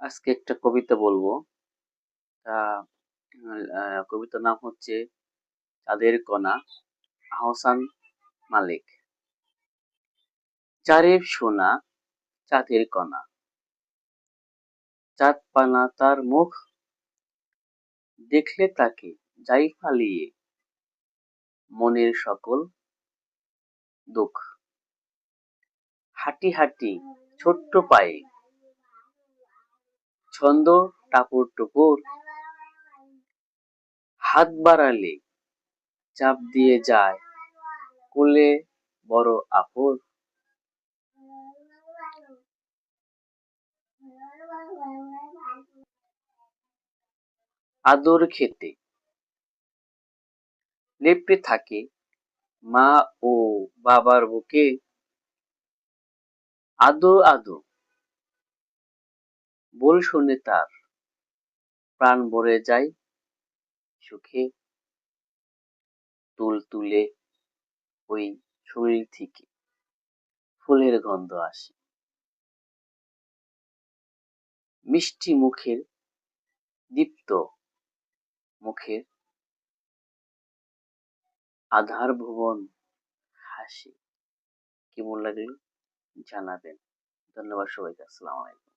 আজকে একটা কবিতা বলব। তা কবিতার নাম হচ্ছে চাঁদের কণা, আহসান মালিক। চারেব সোনা, চাঁদের কণা। চাঁদ পানা তার মুখ, দেখলে তাকে যাই ফালিয়ে। মনের সকল দুঃখ। হাঁটি হাঁটি ছোট্ট পায়ে ছন্দ টাপুর টুপুর। হাত বাড়ালে চাপ দিয়ে যায়, কোলে বড় আপর। আদর খেতে। লেপটে থাকে মা ও বাবার বুকে। আদো আদো। বল শুনে তার প্রাণ ভরে যায় সুখে তুল তুলে ওই শরীর থেকে ফুলের গন্ধ আসে। মিষ্টি মুখের, দীপ্ত মুখের আধার ভুবন হাসি। কেমন লাগল জানাবেন। ধন্যবাদ সবাইকে, আসসালামু আলাইকুম।